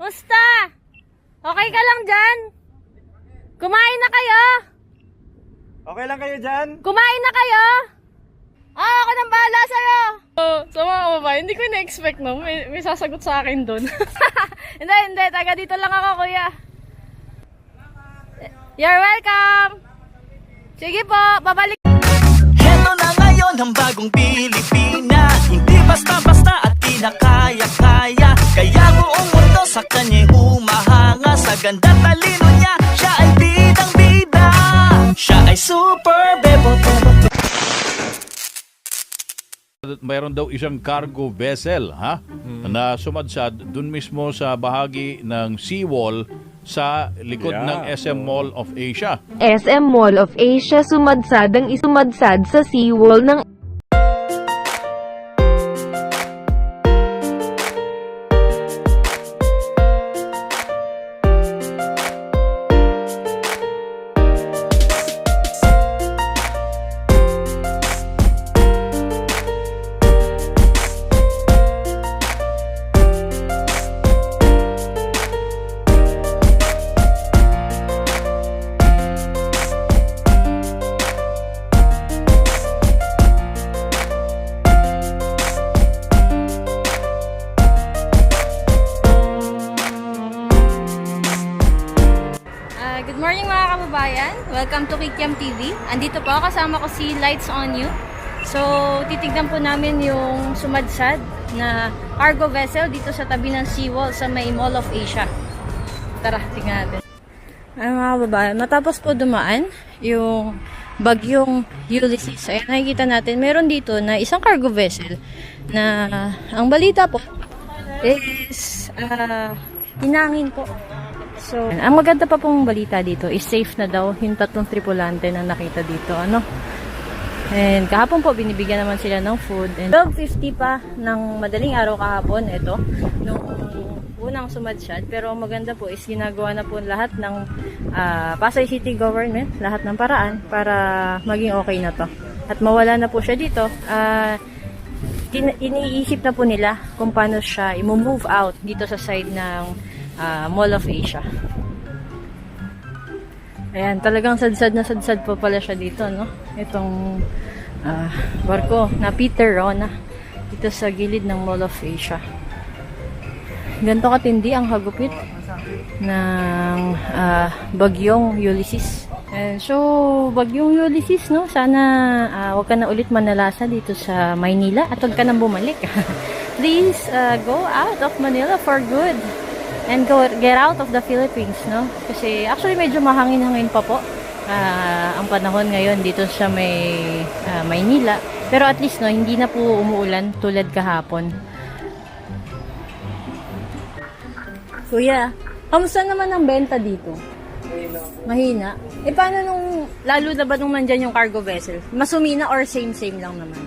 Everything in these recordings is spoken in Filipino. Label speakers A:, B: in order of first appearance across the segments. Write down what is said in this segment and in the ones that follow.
A: Musta? Okay ka lang dyan? Kumain na kayo?
B: Okay lang kayo dyan?
A: Kumain na kayo? Ah, ako nang bahala sa'yo. Oh, sa mga kababayan, hindi ko na-expect no. May, may sasagot sa akin doon. hindi, hindi. Taga dito lang ako, kuya. You're welcome. Sige po, babalik.
C: Heto na ngayon ang bagong Pilipinas Hindi basta-basta at kinakaya-kaya Kaya buong sa kanya'y humahanga. Sa ganda talino niya, siya ay bidang-bida Siya ay super bebo
D: mayroon daw isang cargo vessel ha? Na sumadsad dun mismo sa bahagi ng seawall sa likod
B: Yeah.
D: ng SM Mall of Asia.
E: SM Mall of Asia sumadsad ang isumadsad sa seawall ng
A: Andito po, kasama ko si Lights On You. So, titignan po namin yung sumadsad na cargo vessel dito sa tabi ng seawall sa may Mall of Asia. Tara, tignan natin. Ay mga kababayan, matapos po dumaan yung bagyong Ulysses. Ayan, nakikita natin, meron dito na isang cargo vessel na ang balita po is ah, hinangin po. So, ang maganda pa pong balita dito is safe na daw yung tatlong tripulante na nakita dito. Ano? And kahapon po, binibigyan naman sila ng food. And 12.50 pa ng madaling araw kahapon, ito, nung unang sumadsyad. Pero maganda po is ginagawa na po lahat ng ah, Pasay City Government, lahat ng paraan para maging okay na to. At mawala na po siya dito. Tin- iniisip na po nila kung paano siya i-move out dito sa side ng ah, Mall of Asia. Ayan, talagang sadsad na sadsad po pala siya dito, no? Itong ah, barko na Peter Rona dito sa gilid ng Mall of Asia. Ganto katindi ang hagupit ng ah, bagyong Ulysses. And so, bagyong Ulysses, no? Sana ah, wag ka na ulit manalasa dito sa Maynila at wag ka nang bumalik. Please ah, go out of Manila for good and go get out of the Philippines, no? Kasi actually medyo mahangin-hangin pa po ah, ang panahon ngayon dito sa may ah, Maynila. Pero at least no, hindi na po umuulan tulad kahapon. Kuya, kamusta naman ang benta dito? Mahina. Eh paano nung, lalo na ba nung nandyan yung cargo vessel? Masumina or same-same lang naman?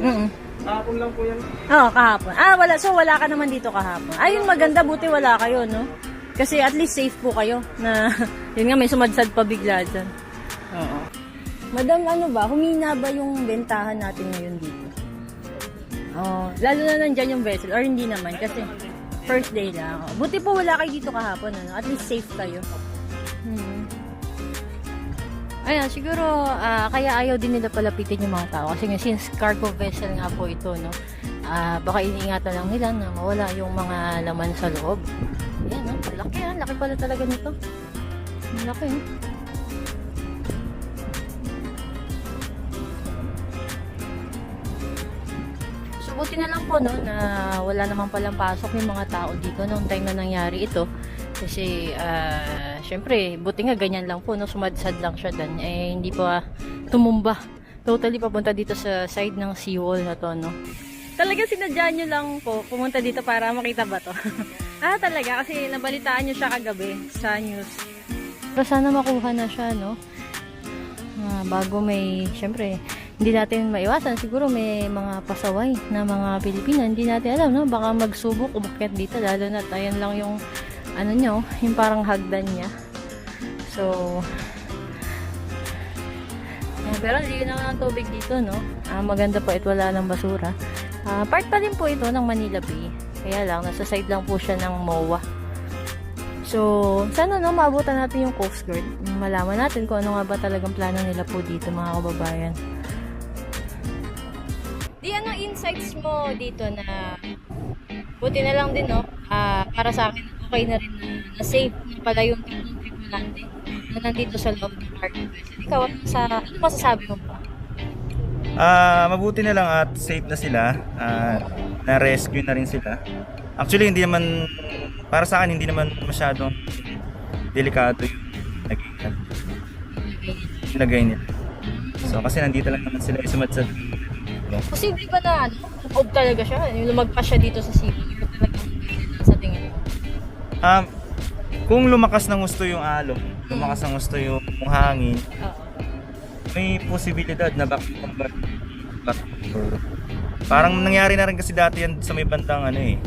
A: Mm
B: Kahapon lang po yan.
A: Oo, kahapon. Ah, wala. So, wala ka naman dito kahapon. Ayun, maganda. Buti wala kayo, no? Kasi at least safe po kayo na, yun nga, may sumadsad pa bigla dyan. Oo. Madam, ano ba? Humina ba yung bentahan natin ngayon dito? Oh, lalo na nandyan yung vessel or hindi naman kasi first day lang. Buti po wala kayo dito kahapon, ano? At least safe kayo. Hmm. Ayan, siguro ah, kaya ayaw din nila palapitin yung mga tao kasi nga since cargo vessel nga po ito, no. Ah, baka iniingatan lang nila na mawala yung mga laman sa loob. Ayan, no? Laki ah, laki pala talaga nito. Laki, eh. So, buti na lang po, no, na wala naman palang pasok yung mga tao dito nung time na nangyari ito. Kasi, ah, syempre, buti nga ganyan lang po, no, sumadsad lang siya dan. Eh, hindi pa tumumba. Totally papunta dito sa side ng seawall na to, no. Talaga sinadya nyo lang po pumunta dito para makita ba to? ah, talaga? Kasi nabalitaan nyo siya kagabi sa news. Pero sana makuha na siya, no? Ah, bago may, syempre, hindi natin maiwasan. Siguro may mga pasaway na mga Pilipino. Hindi natin alam, no? Baka magsubok, umakyat dito. Lalo na ayan lang yung, ano nyo, yung parang hagdan niya. So, ayan, pero hindi na ang tubig dito, no? Ah, maganda po ito, wala ng basura. Ah, part pa din po ito ng Manila Bay. Kaya lang, nasa side lang po siya ng MOA. So, sana no, maabutan natin yung Coast Guard. Malaman natin kung ano nga ba talagang plano nila po dito, mga kababayan. Di, anong insights mo dito na buti na lang din, no? Ah, para sa akin, okay na rin na, na safe na pala yung tatlong tripulante na nandito sa loob ng vessel. Ikaw, ano, sa, ano masasabi mo pa?
B: Ah, mabuti na lang at safe na sila. Ah, na-rescue na rin sila. Actually, hindi naman para sa akin hindi naman masyadong delikado yung naging yung lagay nila. So kasi nandito lang naman sila sumadsad.
A: Posible ba na ano, loob talaga siya? Yung lumagpas siya dito sa sea
B: Um, kung lumakas ng gusto yung alon, lumakas ng gusto yung hangin, may posibilidad na back back Parang nangyari na rin kasi dati yan sa may bandang ano eh.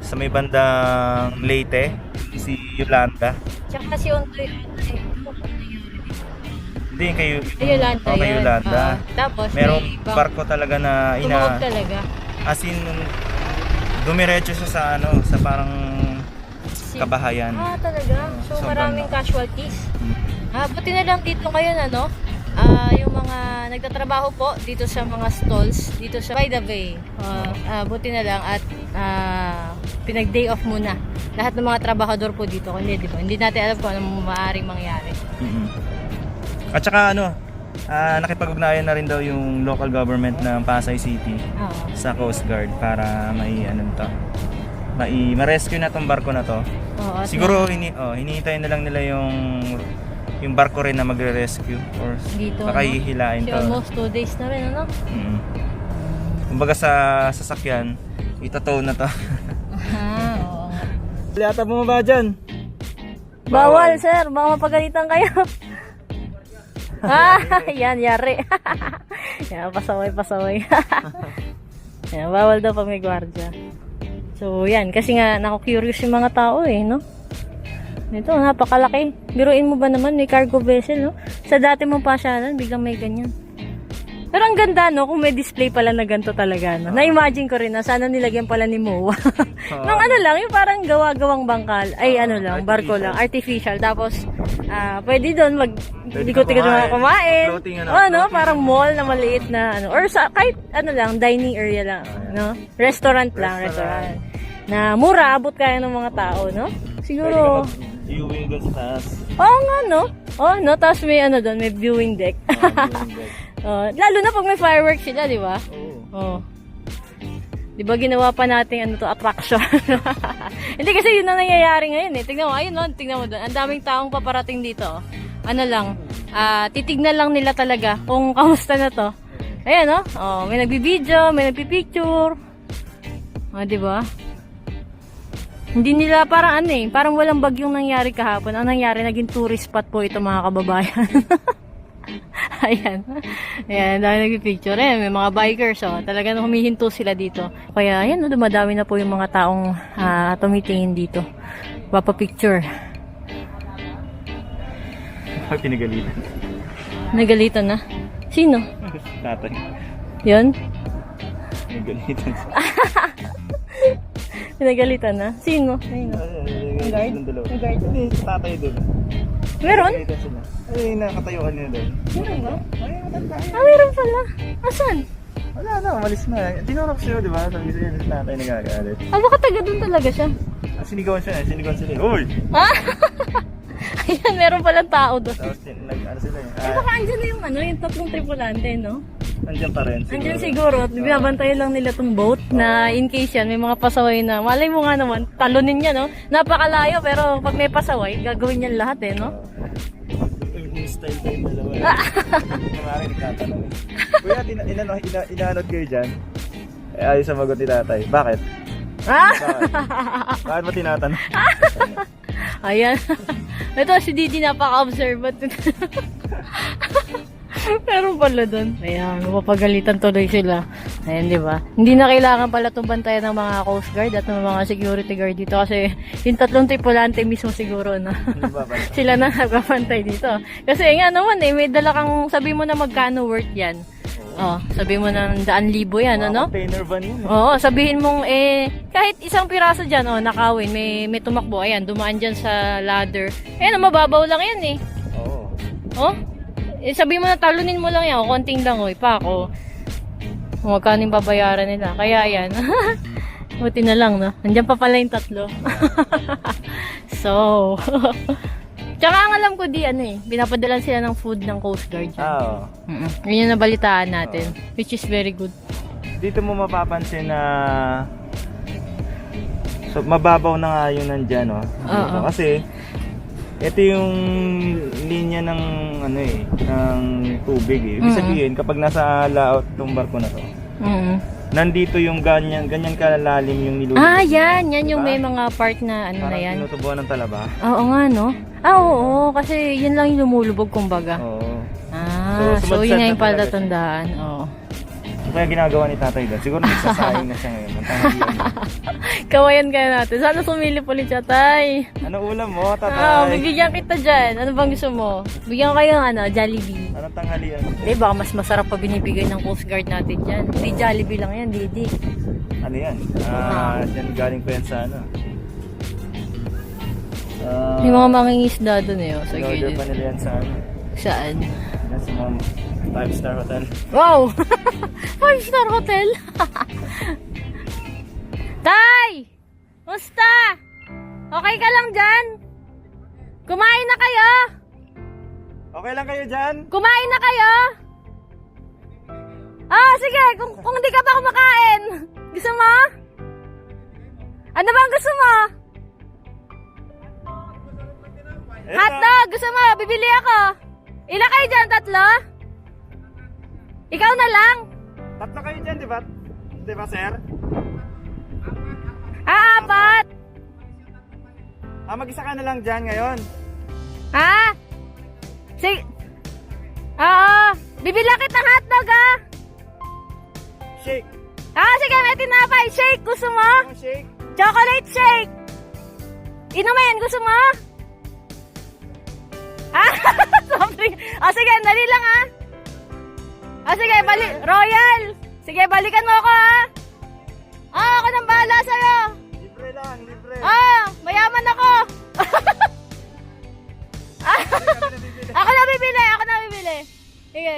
B: Sa may bandang Leyte, si Yolanda.
A: Tsaka si Ontoy, eh, ba nangyari dito?
B: Hindi kayo.
A: Ay, Yolanda
B: Oh, kay
A: yun.
B: Yolanda.
A: Oo. tapos
B: Merong
A: may
B: barko talaga na
A: Tumawag
B: ina
A: talaga.
B: as in dumiretso siya sa ano, sa parang kabahayan.
A: Ah, talaga? So,
B: Sobrang-
A: maraming casualties.
B: Hmm.
A: Ah, buti na lang dito ngayon, ano? Ah, yung mga nagtatrabaho po dito sa mga stalls, dito sa By the Bay. Ah, ah, buti na lang at ah, pinag-day off muna. Lahat ng mga trabahador po dito. Hindi, di ba? Hindi natin alam kung anong maaaring mangyari.
B: Mhm. At saka ano, ah, nakipag-ugnayan na rin daw yung local government ng Pasay City
A: Oo.
B: sa Coast Guard para may ano to, mai ma-rescue na tong barko na to.
A: Oo, at
B: Siguro hini oh, hinihintay na lang nila yung yung barko rin na magre-rescue or
A: Dito,
B: baka
A: no?
B: hihilain
A: Kasi
B: to.
A: almost two days na rin, ano?
B: Mm. Kumbaga sa sasakyan, itatow na to.
A: Ah, oo nga.
B: Lata bumaba dyan.
A: Bawal, sir. Baka mapagalitan kayo. ah, yan, yari. yan, pasaway, pasaway. yan, bawal daw pag may gwardya. So, yan. Kasi nga, naku-curious yung mga tao eh, no? Ito, napakalaki. Biruin mo ba naman, may cargo vessel, no? Sa dati mong pasyalan, biglang may ganyan. Pero ang ganda, no? Kung may display pala na ganito talaga, no? Na-imagine ko rin na sana nilagyan pala ni Moa. Nang ano lang, yung parang gawa-gawang bangkal. Ay, ano lang, barko lang. Artificial. Tapos, ah pwede doon mag... Ikot-ikot mga
B: kumain. Floating, ano,
A: parang mall na maliit na, ano. Or sa, kahit, ano lang, dining area lang, no? Restaurant lang, restaurant. Na mura, abot kaya ng mga tao, no? Siguro,
B: Viewing doon sa taas.
A: Oo nga, no? Oh, no? Tapos may ano doon, may viewing deck. oh, lalo na pag may fireworks sila, di ba? Oh. Di ba ginawa pa natin ano to, attraction? Hindi kasi yun ang nangyayari ngayon eh. Tingnan mo, ayun no, tingnan mo doon. Ang daming taong paparating dito. oh. Ano lang, ah, titignan lang nila talaga kung kamusta na to. Ayan no, oh, may nagbibideo, may nagpipicture. Ah, di ba? Hindi nila parang ano eh, parang walang bagyong nangyari kahapon. Ang nangyari, naging tourist spot po ito mga kababayan. Ayan. Ayan, dahil nagpipicture. Ayan, may mga bikers, oh. Talagang humihinto sila dito. Kaya, ayan, oh, dumadami na po yung mga taong ah, tumitingin dito. Papapicture.
B: Pinagalitan.
A: Nagalitan na. Sino?
B: Tatay.
A: Yun?
B: Pinagalitan.
A: Nagalitan na. Sino? Ayun, oh.
B: guard? Ng dalawa.
A: Yung guard?
B: Tatay doon.
A: Meron?
B: Pinagalitan sila. Ay, nakatayuan niya doon.
A: Meron ba?
B: Ay, matanda.
A: Ah, meron pala. Asan?
B: Wala na, umalis na. Tinurok siya, di ba? Sabi siya, si tatay nagagalit.
A: Ah, baka taga doon talaga siya.
B: Ah, Sinigawan siya, sinigawan sila. Uy!
A: Ah! Ayan, meron palang tao doon.
B: Tapos, nag, ano sila eh.
A: Eh,
B: Ah,
A: baka andyan na yung ano, yung tatlong tripulante, no?
B: andyan pa rin.
A: Andyan siguro, at binabantayan lang nila tong boat na in case yan, may mga pasaway na, malay mo nga naman, talunin niya, no? Napakalayo, pero pag may pasaway, gagawin niyan lahat, eh, no?
B: Yung style tayong dalawa. Kumari, nagtatanong eh. Kuya, ina, inano, ina, inaanod kayo dyan? Eh, ayaw sumagot ni tatay. Bakit?
A: Ah!
B: Bakit? Bakit mo tinatanong?
A: Ayan. Ito, si Didi napaka-observant. Meron pala doon. Ayan, mapapagalitan tuloy sila. Ayan, di ba? Hindi na kailangan pala itong bantayan ng mga Coast Guard at ng mga security guard dito kasi yung tatlong tripulante mismo siguro na sila na nagbabantay dito. Kasi nga naman eh, may dala kang sabi mo na magkano worth yan. Oh, sabi mo na daan libo yan, ano?
B: Container van yun.
A: Oo, sabihin mong eh, kahit isang piraso dyan, oh, nakawin, may, may tumakbo, ayan, dumaan dyan sa ladder. Ayan, mababaw lang yan eh.
B: Oo.
A: Oh? Eh, sabi mo na talunin mo lang yan. O, konting lang, o. Ipa ako. Kung magkano yung babayaran nila. Kaya, yan. Buti na lang, no? Nandiyan pa pala yung tatlo. so, Tsaka ang alam ko di, ano eh, pinapadalan sila ng food ng Coast Guard.
B: Ah, oo.
A: Mm-mm. Yun yung nabalitaan natin. Which is very good.
B: Dito mo mapapansin na so mababaw na nga yung nandyan, no? Dito.
A: Oo.
B: Kasi ito yung linya ng ano eh, ng tubig eh. Ibig sabihin kapag nasa laot tong barko na to,
A: Mm.
B: nandito yung ganyan, ganyan kalalalim yung nilulubog.
A: Ah, yan. Yan yung
B: Diba?
A: may mga part na ano na
B: Parang
A: yan.
B: tinutubuan ng talaba.
A: Oo nga, no? Ah, oo, kasi yun lang yung lumulubog, kumbaga.
B: Oo.
A: Ah,
B: So,
A: so, yun nga yung
B: talaga siya.
A: palatandaan. Oo.
B: Kaya ginagawa ni tatay doon? Siguro nagsasayang na siya ngayon. Ang tanghalian niya.
A: Kawayan kaya natin. Sana sumili ulit siya, tay.
B: Ano ulam mo, tatay?
A: Ah, bibigyan kita dyan. Ano bang gusto mo? Bigyan ko kayo ng ano, Jollibee.
B: Anong tanghalian?
A: Hindi, baka mas masarap pa binibigay ng Coast Guard natin dyan. Hindi Jollibee lang yan, Didi.
B: Ano yan? Ah, dyan galing ko yan sa ano. Ah,
A: May mga mangingisda doon eh, oh, sa
B: in-order
A: gilid.
B: pa nila yan sa ano.
A: Saan?
B: Yan sa mga five star hotel.
A: Wow! Five star hotel! Tay! Musta? Okay ka lang dyan? Kumain na kayo?
B: Okay lang kayo dyan?
A: Kumain na kayo? Ah, sige. Kung, kung di ka pa kumakain. Gusto mo? Ano bang gusto mo? Hotdog! Gusto mo? Bibili ako. Ilan kayo dyan? Tatlo? Ikaw na lang?
B: Tatlo kayo dyan, di ba? Di ba, sir?
A: Ah, apat.
B: Ah, mag-isa ka na lang dyan ngayon.
A: Ha? Sige. Oo. Bibili kita ng hotdog, ah.
B: Shake.
A: Ah, sige. May tinapay. Shake. Gusto mo?
B: Yung shake.
A: Chocolate shake. Inumin. Gusto mo? Ah, sorry. Ah, sige. Dali lang, ah. Ah, sige. Bali Royal. Sige, balikan mo ako, ah. Ah, ako nang bahala sa'yo.
B: Libre lang, libre.
A: Ah, mayaman ako. Ah, ako na bibili, ako na bibili. Sige.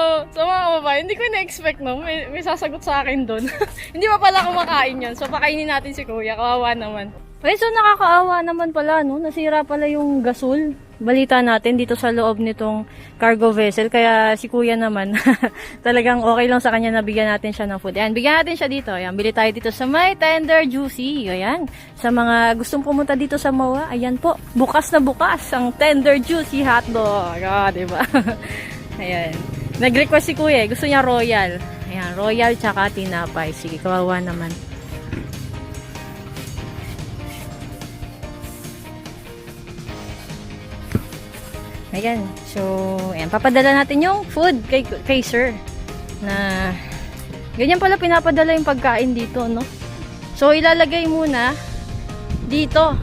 A: Oh, so mga kababayan, hindi ko na-expect no, may, may sasagot sa akin doon. hindi pa pala kumakain yun. So pakainin natin si kuya, kawawa naman. Okay, so nakakaawa naman pala, no? Nasira pala yung gasol. Balita natin dito sa loob nitong cargo vessel. Kaya si kuya naman, talagang okay lang sa kanya na bigyan natin siya ng food. Ayan, bigyan natin siya dito. Ayan, bili tayo dito sa My Tender Juicy. Ayan, sa mga gustong pumunta dito sa MOA, ayan po, bukas na bukas ang Tender Juicy hotdog. Ah, di ba? ayan. Nag-request si kuya, eh. gusto niya royal. Ayan, royal tsaka tinapay. Sige, kawawa naman. Ayan. So, ayan. Papadala natin yung food kay, kay sir. Na, ganyan pala pinapadala yung pagkain dito, no? So, ilalagay muna dito.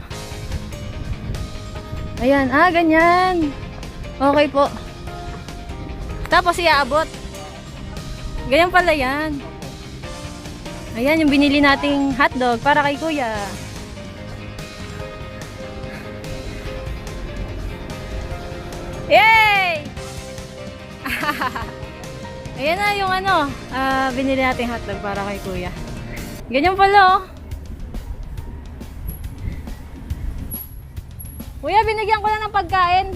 A: Ayan. Ah, ganyan. Okay po. Tapos iaabot. Ganyan pala yan. Ayan, yung binili nating hotdog para kay kuya. Yay! Ayan na yung ano, ah, binili nating hotdog para kay kuya. Ganyan pala oh. Kuya, binigyan ko lang ng pagkain.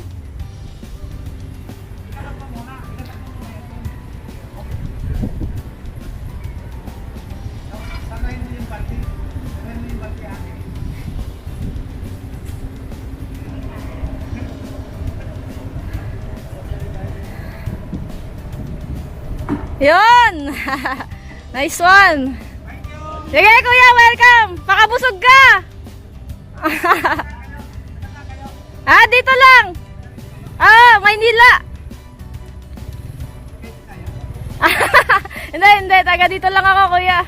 A: Yun! nice one! Thank you! Sige kuya, welcome! Pakabusog ka! ah, dito lang! Ah, Maynila! hindi, hindi. Taga dito lang ako, kuya.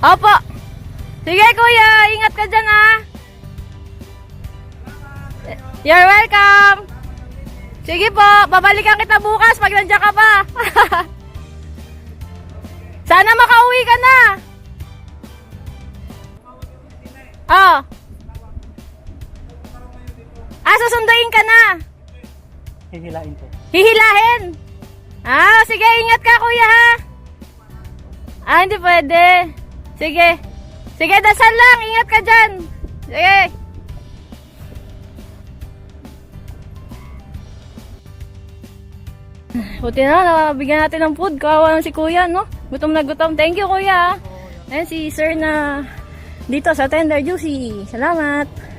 A: Opo. Sige, kuya. Ingat ka dyan, ah. You're welcome. Sige po, babalikan kita bukas pag nandiyan ka pa. Sana makauwi ka na. Oh. Ah, susunduin ka na.
F: Hihilain po.
A: Hihilahin. Ah, sige, ingat ka kuya ha. Ah, hindi pwede. Sige. Sige, dasal lang. Ingat ka dyan. Sige. Buti na, nabigyan natin ng food. Kawawa lang si kuya, no? Gutom na gutom. Thank you, kuya. Ayan si sir na dito sa Tender Juicy. Salamat.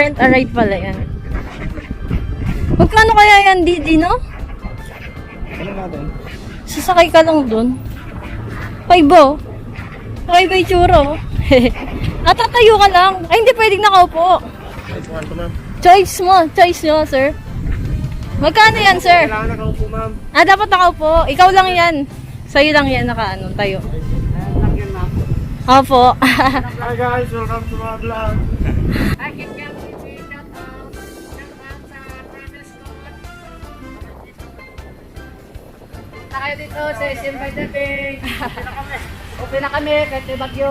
A: Scooter and a ride pala yan. Magkano kaya yan, Didi, no?
B: Ano natin?
A: Sasakay ka lang dun. Paibo. Sakay ba itsura, oh? Natatayo ka lang. Ay, hindi pwedeng nakaupo. Choice mo. Choice nyo, sir. Magkano yan, sir?
F: Kailangan nakaupo, ma'am.
A: Ah, dapat nakaupo. Ikaw lang yan. Sa'yo lang yan naka, ano, tayo.
F: Lang yan, ma'am.
A: Opo.
F: Hi guys, welcome to my vlog.
G: Na kayo dito sa SM by the Bay. Okay na kami, kahit may bagyo.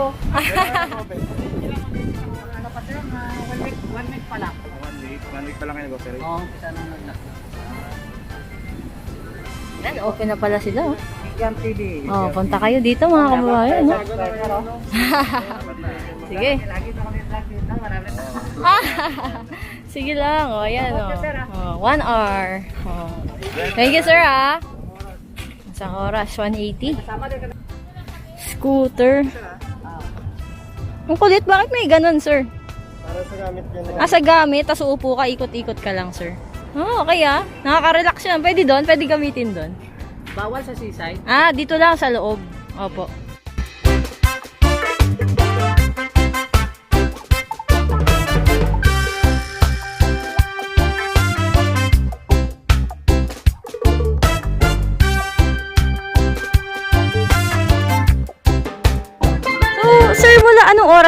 G: ano pa sir, mga one week, one week pa lang.
B: One week. One week pa lang kayo nag-operate.
G: Oo, umpisa na nag
A: Yan, open na pala sila. oh.
G: Yan TV.
A: Oh, punta kayo dito mga kababayan. No? Sige.
G: Lagi na kami vlog dito, marami na.
A: Sige lang. O, ayan. O. Oh, one hour. Oh. Thank you, sir, ah. Isang oras, 180. Scooter. Ang kulit, bakit may ganun, sir?
F: Para sa gamit yun.
A: Ah, sa gamit, tas uupo ka, ikot-ikot ka lang, sir. Oh, okay ah. Nakaka-relax yan. Pwede doon, pwede gamitin doon.
G: Bawal sa seaside.
A: Ah, dito lang sa loob. Opo.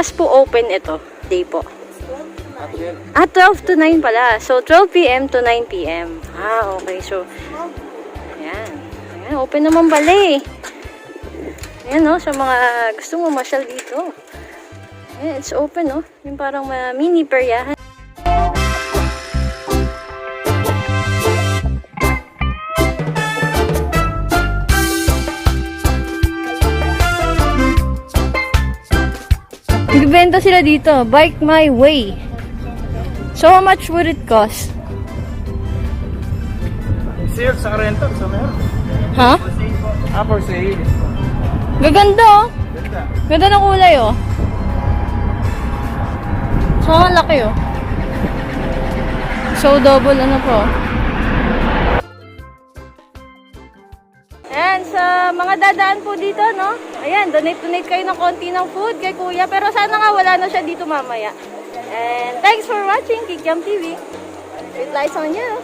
A: Oras po open ito? Day po. Ah, 12 to 9 pala. So, 12 p.m. to 9 p.m. Ah, okay. So, ayan. Ayan, open naman pala eh. Ayan no, sa mga gusto mo masyal dito. Ayan, it's open no. Yung parang mga mini peryahan. Nagbibenta sila dito. Bike my way. So, how much would it cost?
F: Sale sa rental, sa meron.
A: Ha?
F: Ah, for sale.
A: Gaganda oh.
F: Ganda.
A: Ganda ng kulay oh. So, ang laki oh. So, double ano po. Mga dadaan po dito, no? Ayan, donate-donate kayo ng konti ng food kay kuya. Pero sana nga wala na siya dito mamaya. And thanks for watching Kikiam TV. With lights on you.